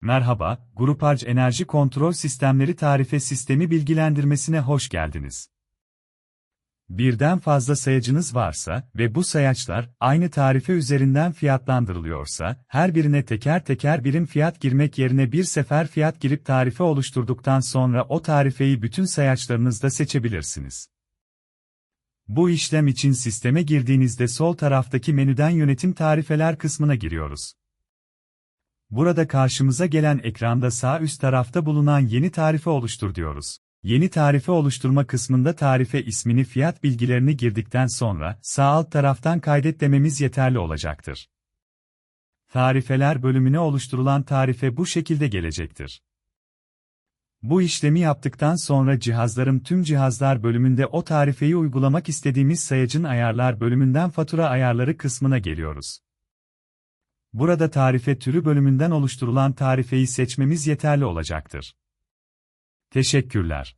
Merhaba, Grupaj Enerji Kontrol Sistemleri Tarife Sistemi bilgilendirmesine hoş geldiniz. Birden fazla sayacınız varsa ve bu sayaçlar aynı tarife üzerinden fiyatlandırılıyorsa, her birine teker teker birim fiyat girmek yerine bir sefer fiyat girip tarife oluşturduktan sonra o tarifeyi bütün sayaçlarınızda seçebilirsiniz. Bu işlem için sisteme girdiğinizde sol taraftaki menüden yönetim tarifeler kısmına giriyoruz. Burada karşımıza gelen ekranda sağ üst tarafta bulunan yeni tarife oluştur diyoruz. Yeni tarife oluşturma kısmında tarife ismini fiyat bilgilerini girdikten sonra sağ alt taraftan kaydet dememiz yeterli olacaktır. Tarifeler bölümüne oluşturulan tarife bu şekilde gelecektir. Bu işlemi yaptıktan sonra cihazlarım tüm cihazlar bölümünde o tarifeyi uygulamak istediğimiz sayacın ayarlar bölümünden fatura ayarları kısmına geliyoruz. Burada tarife türü bölümünden oluşturulan tarifeyi seçmemiz yeterli olacaktır. Teşekkürler.